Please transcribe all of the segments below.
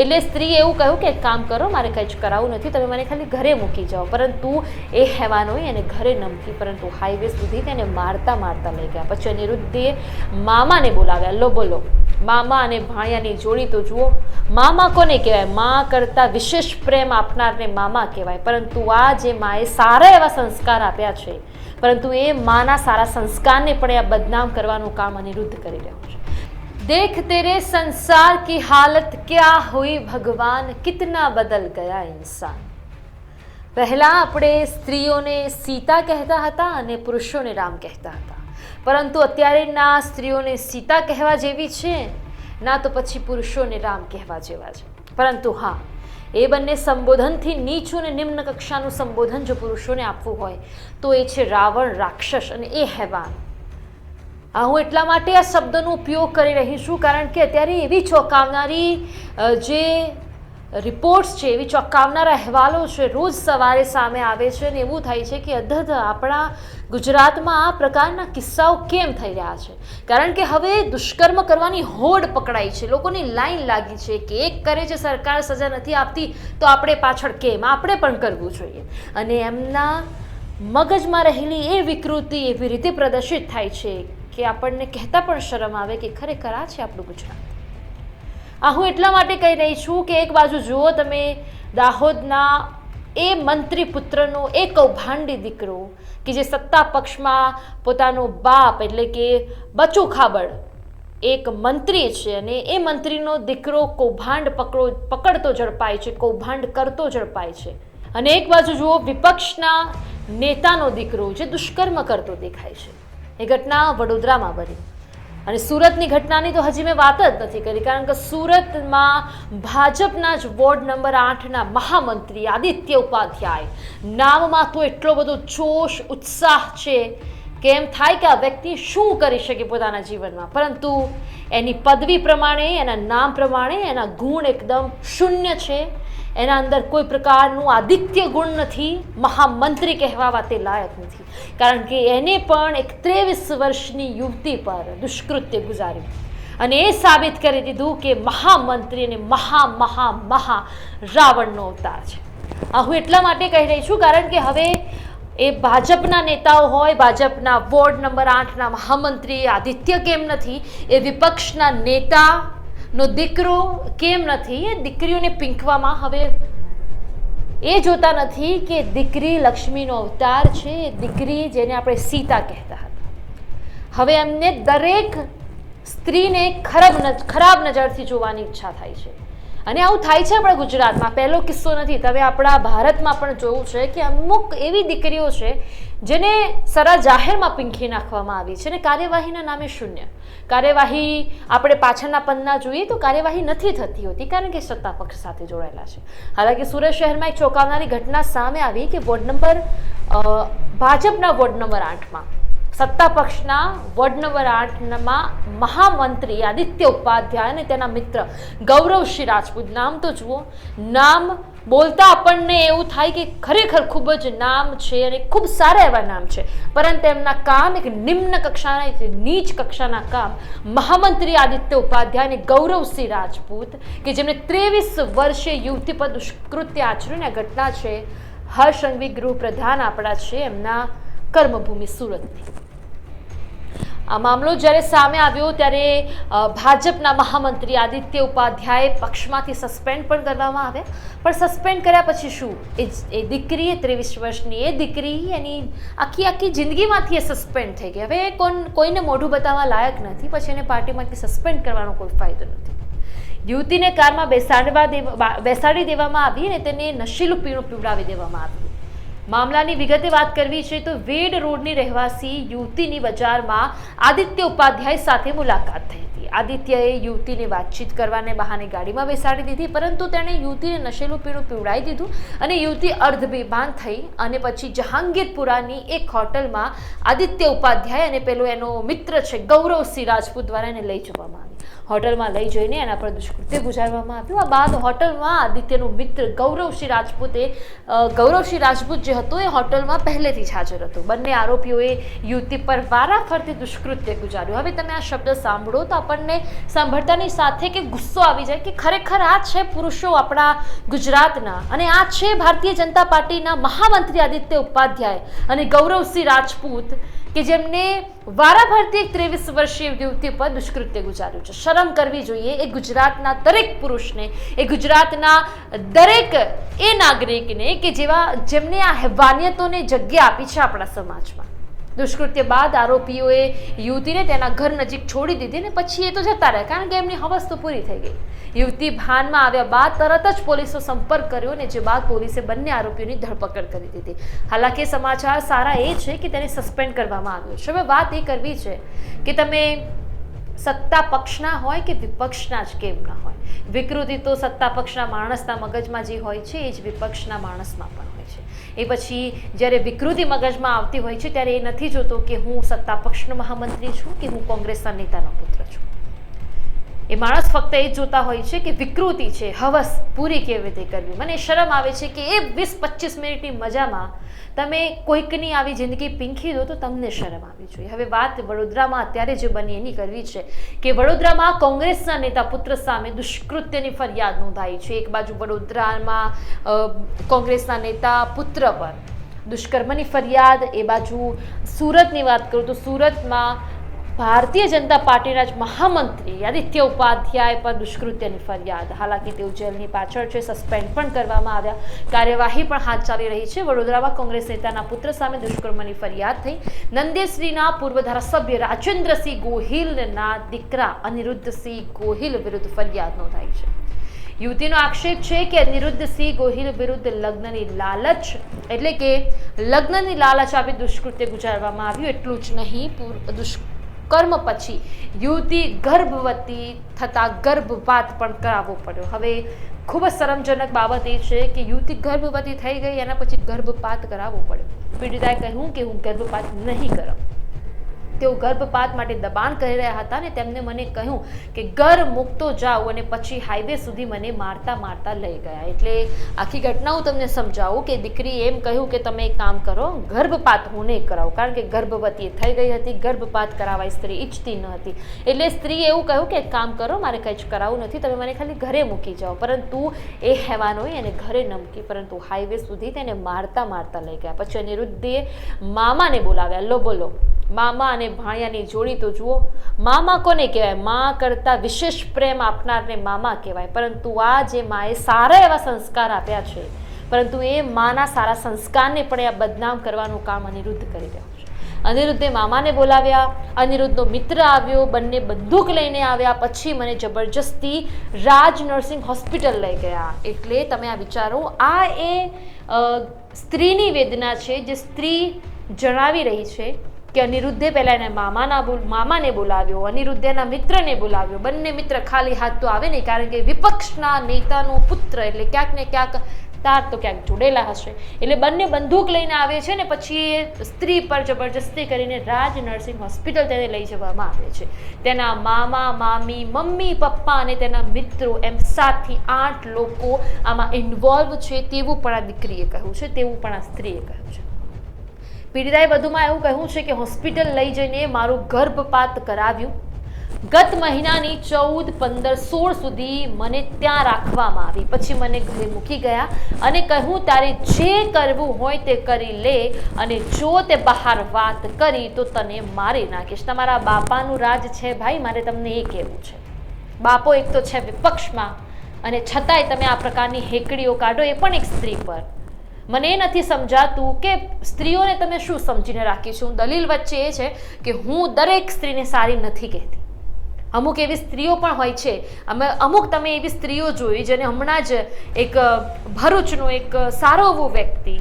એટલે સ્ત્રીએ એવું કહ્યું કે કામ કરો, મારે કંઈ જ કરાવવું નથી, તમે મને ખાલી ઘરે મૂકી જાઓ. પરંતુ એ હેવાનોએ એને ઘરે નમકી પરંતુ હાઈવે સુધી તેને મારતા મારતા લઈ ગયા. પછી અનિરુદ્ધે મામાને બોલાવ્યા. લો, બોલો, મામા અને ભાણિયાની જોડી તો જુઓ. મામા કોને કહેવાય? મા કરતાં વિશેષ પ્રેમ આપનારને મામા કહેવાય. પરંતુ આ જે માએ સારા એવા સંસ્કાર આપ્યા છે, પરંતુ એ માના સારા સંસ્કારને પણ આ બદનામ કરવાનું કામ અનિરુદ્ધ કરી રહ્યો છે. देख तेरे संसार की हालत क्या हुई भगवान कितना बदल गया इंसान પહેલાં આપણે સ્ત્રીઓને સીતા કહેતા હતા અને પુરુષોને રામ કહેતા હતા પરંતુ અત્યારે ના સ્ત્રીઓને સીતા કહેવા જેવી છે ના તો પછી પુરુષોને રામ કહેવા જેવા છે પરંતુ હા એ બંને સંબોધનથી નીચું અને નિમ્ન કક્ષાનું સંબોધન જો પુરુષોને આપવું હોય તો એ છે રાવણ રાક્ષસ અને એ હેવાન આ હું એટલા માટે આ શબ્દનો ઉપયોગ કરી રહી છું, કારણ કે અત્યારે એવી ચોંકાવનારી જે રિપોર્ટ્સ છે, એવી ચોંકાવનારા અહેવાલો છે, રોજ સવારે સામે આવે છે અને એવું થાય છે કે અધધ આપણા ગુજરાતમાં આ પ્રકારના કિસ્સાઓ કેમ થઈ રહ્યા છે? કારણ કે હવે દુષ્કર્મ કરવાની હોડ પકડાઈ છે, લોકોની લાઈન લાગી છે કે એક કરે છે સરકાર, સજા નથી આપતી, તો આપણે પાછળ કેમ? આપણે પણ કરવું જોઈએ. અને એમના મગજમાં રહેલી એ વિકૃતિ એવી રીતે પ્રદર્શિત થાય છે કે આપણને કહેતા પણ શરમ આવે કે ખરેખર આ છે આપણું ગુજરાત. આ હું એટલા માટે કહી રહી છું કે એક બાજુ જુઓ તમે દાહોદના એ મંત્રી પુત્રનો એ કૌભાંડી દીકરો કે જે સત્તા પક્ષમાં પોતાનો બાપ એટલે કે બચુ ખાબડ એક મંત્રી છે અને એ મંત્રીનો દીકરો કૌભાંડ પકડો, પકડતો ઝડપાય છે, કૌભાંડ કરતો ઝડપાય છે. અને એક બાજુ જુઓ વિપક્ષના નેતાનો દીકરો જે દુષ્કર્મ કરતો દેખાય છે. એ ઘટના વડોદરામાં બની. અને સુરતની ઘટનાની તો હજી મેં વાત જ નથી કરી, કારણ કે સુરતમાં ભાજપના જ વોર્ડ નંબર આઠના મહામંત્રી આદિત્ય ઉપાધ્યાય નામમાં તો એટલો બધો જોશ, ઉત્સાહ છે કે એમ થાય કે આ વ્યક્તિ શું કરી શકે પોતાના જીવનમાં. પરંતુ એની પદવી પ્રમાણે, એના નામ પ્રમાણે, એના ગુણ એકદમ શૂન્ય છે. એના અંદર કોઈ પ્રકારનું આદિત્ય ગુણ નથી, મહામંત્રી કહેવાવા તે લાયક નથી. કારણ કે એને પણ એક ત્રેવીસ વર્ષની યુવતી પર દુષ્કૃત્ય ગુજાર્યું. અને એ સાબિત કરી દીધું કે મહામંત્રી અને મહા મહા મહા રાવણનો અવતાર છે. હું એટલા માટે કહી રહી છું કારણ કે હવે એ ભાજપના નેતાઓ હોય, ભાજપના વોર્ડ નંબર આઠના મહામંત્રી, આદિત્ય કેમ નથી, એ વિપક્ષના નેતા નો દીકરો કેમ નથી? એ દીકરીઓને પીંખવામાં હવે એ જોતા નથી કે દીકરી લક્ષ્મીનો અવતાર છે. એ દીકરી જેને આપણે સીતા કહેતા હતા. હવે એમને દરેક સ્ત્રીને ખરાબ ખરાબ નજરથી જોવાની ઈચ્છા થાય છે. અને આવું થાય છે આપણા ગુજરાતમાં. પહેલો કિસ્સો નથી. તમે આપણા ભારતમાં પણ જોયું છે કે અમુક એવી દીકરીઓ છે જેને સરા જાહેરમાં પીંખી નાખવામાં આવી છે અને કાર્યવાહીના નામે શૂન્ય. કાર્યવાહી આપણે પાછળના પન્ના જોઈએ તો કાર્યવાહી નથી થતી હોતી કારણ કે સત્તા પક્ષ સાથે જોડાયેલા છે. હાલાકી સુરત શહેરમાં એક ચોંકાવનારી ઘટના સામે આવી કે વોર્ડ નંબર ભાજપના વોર્ડ નંબર આઠમાં. સત્તા પક્ષના વોર્ડ નંબર આઠમાં મહામંત્રી આદિત્ય ઉપાધ્યાય અને તેના મિત્ર ગૌરવશ્રી રાજપૂત. નામ તો જુઓ, નામ બોલતા આપણને એવું થાય કે ખરેખર ખૂબ જ નામ છે અને ખૂબ સારા એવા નામ છે. પરંતુ એમના કામ એક નિમ્ન કક્ષાના નીચ કક્ષાના કામ મહામંત્રી આદિત્ય ઉપાધ્યાય અને ગૌરવસિંહ રાજપૂત કે જેમણે ત્રેવીસ વર્ષે યુવતી પર દુષ્કૃત્ય આચર્યું ઘટના છે. હર્ષ ગૃહ પ્રધાન આપણા છે એમના કર્મભૂમિ સુરતની. આ મામલો જ્યારે સામે આવ્યો ત્યારે ભાજપના મહામંત્રી આદિત્ય ઉપાધ્યાય પક્ષમાંથી સસ્પેન્ડ પણ કરવામાં આવ્યા. પણ સસ્પેન્ડ કર્યા પછી શું? એ એ દીકરી ત્રેવીસ વર્ષની એ દીકરી એની આખી આખી જિંદગીમાંથી એ સસ્પેન્ડ થઈ ગઈ. હવે કોણ, કોઈને મોઢું બતાવવા લાયક નથી, પછી એને પાર્ટીમાંથી સસ્પેન્ડ કરવાનો કોઈ ફાયદો નથી. યુવતીને કારમાં બેસાડવા દેવા બેસાડી દેવામાં આવી અને તેને નશીલું પીણું પીવડાવી દેવામાં આવ્યું. મામલાની વિગતે વાત કરવી છે તો વેડ રોડની રહેવાસી યુવતીની બજારમાં આદિત્ય ઉપાધ્યાય સાથે મુલાકાત થઈ હતી. આદિત્યએ યુવતીને વાતચીત કરવાને બહાને ગાડીમાં બેસાડી દીધી, પરંતુ તેણે યુવતીને નશેલું પીણું પીવડાવી દીધું અને યુવતી અર્ધબેભાન થઈ અને પછી જહાંગીરપુરાની એક હોટલમાં આદિત્ય ઉપાધ્યાય અને પેલો એનો મિત્ર છે ગૌરવસિંહ રાજપૂત દ્વારા એને લઈ જવામાં આવી હોટલમાં લઈ જઈને એના પર દુષ્કૃત્ય ગુજારવામાં આવ્યું. આ બાદ હોટલમાં આદિત્યનો મિત્ર ગૌરવસિંહ રાજપૂતે ગૌરવસિંહ રાજપૂત જે હતો એ હોટલમાં પહેલેથી જ હાજર હતો. બંને આરોપીઓએ યુવતી પર વારાફરતી દુષ્કૃત્ય ગુજાર્યું. હવે તમે આ શબ્દ સાંભળો તો આપણને સાંભળતાની સાથે કે ગુસ્સો આવી જાય કે ખરેખર આ છે પુરુષો આપણા ગુજરાતના. અને આ છે ભારતીય જનતા પાર્ટીના મહામંત્રી આદિત્ય ઉપાધ્યાય અને ગૌરવસિંહ રાજપૂત, કે જેમને વારાફરતી એક ત્રેવીસ વર્ષીય યુવતી પર દુષ્કૃત્ય ગુજાર્યું છે. શરમ કરવી જોઈએ એ ગુજરાતના દરેક પુરુષને, એ ગુજરાતના દરેક એ નાગરિકને કે જેવા, જેમને આ હેવાનિયતોને જગ્યા આપી છે આપણા સમાજમાં. દુષ્કૃત્ય બાદ આરોપીઓએ યુવતીને તેના ઘર નજીક છોડી દીધી ને પછી એ તો જતા રહ્યા. કારણ કે એમની હવસ તો પૂરી થઈ ગઈ. યુવતી ભાનમાં આવ્યા બાદ તરત જ પોલીસનો સંપર્ક કર્યો ને જે બાદ પોલીસે બંને આરોપીઓની ધરપકડ કરી દીધી. હાલાકી સમાચાર સારા એ છે કે તેને સસ્પેન્ડ કરવામાં આવ્યો છે. હવે વાત એ કરવી છે કે તમે સત્તા પક્ષના હોય કે વિપક્ષના જ કેમ ના હોય. વિકૃતિ તો સત્તા પક્ષના માણસના મગજમાં જે હોય છે, એ જ વિપક્ષના માણસમાં પણ છે. એ પછી જ્યારે વિકૃતિ મગજમાં આવતી હોય છે, ત્યારે એ નથી જોતો કે હું સત્તા પક્ષનો મહામંત્રી છું કે હું કોંગ્રેસના નેતાનો પુત્ર છું. એ માણસ ફક્ત એ જોતા હોય છે કે વિકૃતિ છે, હવસ પૂરી કેવી રીતે કરવી? મને શરમ આવે છે કે એ વીસ પચીસ મિનિટની મજામાં તમે કોઈકની આવી જિંદગી પીંખી દો તો તમને શરમ આવવી જોઈએ. હવે વાત વડોદરામાં અત્યારે જે બની એની કરવી છે કે વડોદરામાં કોંગ્રેસના નેતા પુત્ર સામે દુષ્કૃત્યની ફરિયાદ નોંધાઈ છે. એક બાજુ વડોદરામાં કોંગ્રેસના નેતા પુત્ર પર દુષ્કર્મની ફરિયાદ, એ બાજુ સુરતની વાત કરું તો સુરતમાં ભારતીય જનતા પાર્ટીના જ મહામંત્રી આદિત્ય ઉપાધ્યાય પર દુષ્કૃત્યની ફરિયાદ. હાલાકી તેઓ જેલની પાછળ છે, સસ્પેન્ડ પણ કરવામાં આવ્યા. કાર્યવાહી પણ હાથ ચાલી રહી છે. વડોદરામાં કોંગ્રેસ નેતાના પુત્ર સામે દુષ્કર્મની ફરિયાદ થઈ. નંદેશ્રીના પૂર્વ ધારાસભ્ય રાજેન્દ્રસિંહ ગોહિલના દીકરા અનિરુદ્ધસિંહ ગોહિલ વિરુદ્ધ ફરિયાદ નોંધાઈ છે. યુવતીનો આક્ષેપ છે કે અનિરુદ્ધ સિંહ ગોહિલ વિરુદ્ધ લગ્નની લાલચ એટલે કે લગ્નની લાલચ આપી દુષ્કૃત્ય ગુજારવામાં આવ્યું એટલું જ નહીં. પૂર- દુષ્કર્મ પછી યુવતી ગર્ભવતી થતા ગર્ભપાત પણ કરાવવો પડ્યો. હવે ખૂબ જ શરમજનક બાબત એ છે કે યુવતી ગર્ભવતી થઈ ગઈ, એના પછી ગર્ભપાત કરાવવો પડ્યો. પીડિતાએ કહ્યું કે હું ગર્ભપાત નહીં કરાવું. તેઓ ગર્ભપાત માટે દબાણ કરી રહ્યા હતા અને તેમને મને કહ્યું કે ઘર મૂકતો જાઉં અને પછી હાઈવે સુધી મને મારતા મારતા લઈ ગયા. એટલે આખી ઘટના હું તમને સમજાવું કે દીકરી એમ કહ્યું કે તમે એક કામ કરો, ગર્ભપાત હું નહીં કરાવું. કારણ કે ગર્ભવતી થઈ ગઈ હતી, ગર્ભપાત કરાવવા સ્ત્રી ઈચ્છતી ન હતી. એટલે સ્ત્રીએ એવું કહ્યું કે કામ કરો, મારે કંઈ જ કરાવવું નથી, તમે મને ખાલી ઘરે મૂકી જાઓ. પરંતુ એ હેવાનોએ એને ઘરે નમકી, પરંતુ હાઈવે સુધી તેને મારતા મારતા લઈ ગયા. પછી અનિરુદ્ધે મામાને બોલાવ્યા. લો બોલો. મામા અને ભાણિયાની જોડી તો જુઓ, મામા કોને કહેવાય? મા કરતાં વિશેષ પ્રેમ આપનારને મામા કહેવાય. પરંતુ આ જે માએ સારા એવા સંસ્કાર આપ્યા છે, પરંતુ એ માના સારા સંસ્કારને પણ આ બદનામ કરવાનું કામ અનિરુદ્ધ કરી રહ્યો છે. અનિરુદ્ધે મામાને બોલાવ્યા, અનિરુદ્ધનો મિત્ર આવ્યો, બંને બંદૂક લઈને આવ્યા, પછી મને જબરજસ્તી રાજ નર્સિંગ હોસ્પિટલ લઈ ગયા. એટલે તમે આ વિચારો, આ એ સ્ત્રીની વેદના છે, જે સ્ત્રી જણાવી રહી છે કે અનિરુદ્ધે પહેલાં એના મામાના મામાને બોલાવ્યો અનિરુદ્ધે એના મિત્રને બોલાવ્યો. બંને મિત્ર ખાલી હાથ તો આવે નહીં, કારણ કે વિપક્ષના નેતાનો પુત્ર એટલે ક્યાંક ને ક્યાંક તાર તો ક્યાંક જોડેલા હશે. એટલે બંને બંદૂક લઈને આવે છે ને પછી એ સ્ત્રી પર જબરજસ્તી કરીને રાજ નર્સિંગ હોસ્પિટલ તેને લઈ જવામાં આવે છે. તેના મામા, મામી, મમ્મી, પપ્પા અને તેના મિત્રો એમ સાતથી આઠ લોકો આમાં ઇન્વોલ્વ છે તેવું પણ આ દીકરીએ કહ્યું છે, તેવું પણ આ સ્ત્રીએ કહ્યું છે. પીડિતાએ વધુમાં એવું કહ્યું છે કે હોસ્પિટલ લઈ જઈને મારું ગર્ભપાત કરાવ્યું. ગત મહિનાની ચૌદ, પંદર, સોળ સુધી મને ત્યાં રાખવામાં આવી. પછી મને ઘરે મૂકી ગયા અને કહ્યું, તારે જે કરવું હોય તે કરી લે અને જો તે બહાર વાત કરી તો તને મારી નાખીશ. તમારા બાપાનું રાજ છે ભાઈ, મારે તમને એ કહેવું છે. બાપો એક તો છે વિપક્ષમાં અને છતાંય તમે આ પ્રકારની હેકડીઓ કાઢો એ પણ એક સ્ત્રી પર. મને નથી સમજાતું કે સ્ત્રીઓને તમે શું સમજીને રાખીશું દલીલ વચ્ચે એ છે કે હું દરેક સ્ત્રીને સારી નથી કહેતી. અમુક એવી સ્ત્રીઓ પણ હોય છે. અમે અમુક તમે એવી સ્ત્રીઓ જોઈ જેને હમણાં જ એક ભરૂચનો એક સારો એવો વ્યક્તિ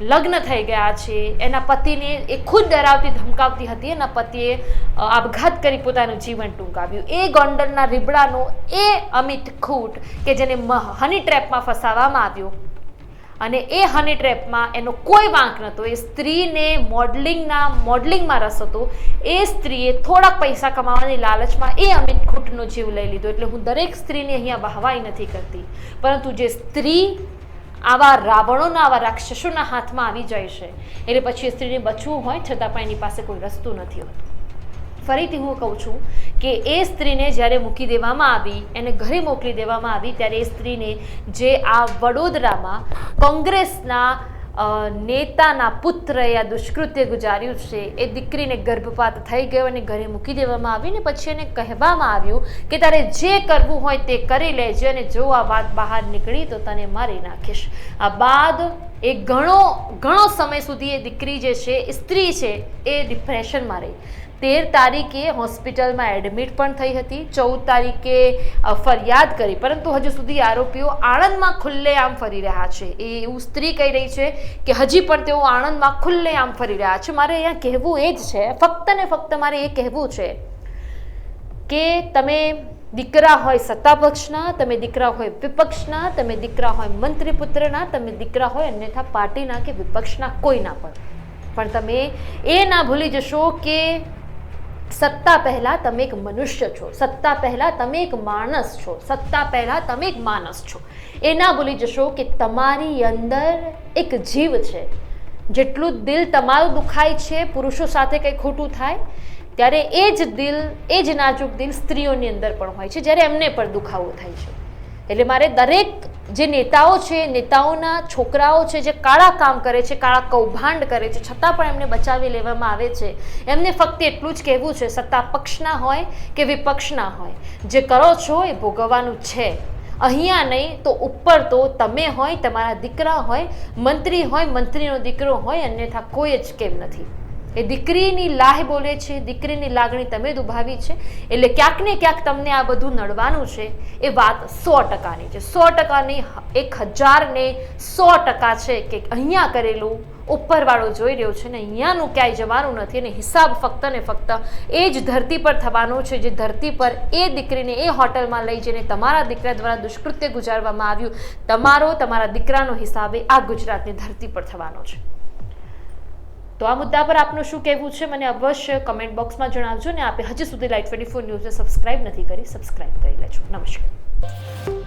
લગ્ન થઈ ગયા છે. એના પતિને એ ખુદ ડરાવતી, ધમકાવતી હતી. એના પતિએ આપઘાત કરી પોતાનું જીવન ટૂંકાવ્યું. એ ગોંડલના રીબડાનો એ અમિત ખૂટ કે જેને હની ટ્રેપમાં ફસાવવામાં આવ્યો. અને એ હની ટ્રેપમાં એનો કોઈ વાંક નહોતો. એ સ્ત્રીને મોડલિંગના મોડલિંગમાં રસ હતો. એ સ્ત્રીએ થોડાક પૈસા કમાવાની લાલચમાં એ અમિત ખૂટનો જીવ લઈ લીધો. એટલે હું દરેક સ્ત્રીને અહીંયા વાહવાઈ નથી કરતી. પરંતુ જે સ્ત્રી આવા રાવણોના, આવા રાક્ષસોના હાથમાં આવી જાય છે, એટલે પછી એ સ્ત્રીને બચવું હોય છતાં પણ એની પાસે કોઈ રસ્તો નથી હોતો. ફરીથી હું કહું છું કે એ સ્ત્રીને જ્યારે મૂકી દેવામાં આવી, એને ઘરે મોકલી દેવામાં આવી, ત્યારે એ સ્ત્રીને જે આ વડોદરામાં કોંગ્રેસના નેતાના પુત્રએ આ દુષ્કૃત્ય ગુજાર્યું છે, એ દીકરીને ગર્ભપાત થઈ ગયો અને ઘરે મૂકી દેવામાં આવી ને પછી એને કહેવામાં આવ્યું કે તારે જે કરવું હોય તે કરી લેજે અને જો આ વાત બહાર નીકળી તો તને મારી નાખીશ. આ બાદ એ ઘણો ઘણો સમય સુધી એ દીકરી જે છે, એ સ્ત્રી છે, એ ડિપ્રેશનમાં રહી. તેર તારીખે હોસ્પિટલમાં એડમિટ પણ થઈ હતી, ચૌદ તારીખે ફરિયાદ કરી. પરંતુ હજુ સુધી આરોપીઓ આણંદમાં ખુલ્લેઆમ ફરી રહ્યા છે. એ એવું સ્ત્રી કહી રહી છે કે હજી પણ તેઓ આણંદમાં ખુલ્લેઆમ ફરી રહ્યા છે. મારે અહીંયા કહેવું એ જ છે, ફક્ત ને ફક્ત મારે એ કહેવું છે કે તમે દીકરા હોય સત્તાપક્ષના, તમે દીકરા હોય વિપક્ષના, તમે દીકરા હોય મંત્રી પુત્રના તમે દીકરા હોય અન્યથા પાર્ટીના કે વિપક્ષના, કોઈના પણ. પણ તમે એ ના ભૂલી જશો કે સત્તા પહેલાં તમે એક મનુષ્ય છો. સત્તા પહેલાં તમે એક માણસ છો. સત્તા પહેલાં તમે એક માણસ છો. એ ના ભૂલી જશો કે તમારી અંદર એક જીવ છે. જેટલું દિલ તમારું દુખાય છે, પુરુષો સાથે કંઈ ખોટું થાય ત્યારે એ જ દિલ, એ જ નાજુક દિલ સ્ત્રીઓની અંદર પણ હોય છે, જ્યારે એમને પણ દુખાવો થાય છે. એટલે મારે દરેક જે નેતાઓ છે, નેતાઓના છોકરાઓ છે, જે કાળા કામ કરે છે, કાળા કૌભાંડ કરે છે, છતાં પણ એમને બચાવી લેવામાં આવે છે. એમને ફક્ત એટલું જ કહેવું છે, સત્તા પક્ષના હોય કે વિપક્ષના હોય. જે કરો છો એ ભોગવવાનું છે. અહીંયા નહીં તો ઉપર તો તમે હોય, તમારા દીકરા હોય, મંત્રી હોય, મંત્રીનો દીકરો હોય, અન્યથા કોઈ જ કેમ નથી. એ દીકરીની લાહ બોલે છે, દીકરીની લાગણી તમે દુભાવી છે. એટલે ક્યાંક ને ક્યાંક તમને આ બધું નડવાનું છે. એ વાત સો ટકાની છે. સો ટકાની એક હજાર ને સો ટકા છે કે અહીંયા કરેલું, ઉપરવાળો જોઈ રહ્યો છે ને અહીંયાનું ક્યાંય જવાનું નથી અને હિસાબ ફક્ત ને ફક્ત એ જ ધરતી પર થવાનો છે જે ધરતી પર એ દીકરીને એ હોટલમાં લઈ જઈને તમારા દીકરા દ્વારા દુષ્કૃત્ય ગુજારવામાં આવ્યું. તમારો, તમારા દીકરાનો હિસાબ એ આ ગુજરાતની ધરતી પર થવાનો છે. તો આ મુદ્દા પર આપનું શું કહેવું છે મને અવશ્ય કમેન્ટ બોક્સમાં જણાવજો ને આપે હજી સુધી લાઈટ ટ્વેન્ટી ફોર ન્યૂઝને સબસ્ક્રાઇબ નથી કરી સબસ્ક્રાઇબ કરી લેજો. નમસ્કાર.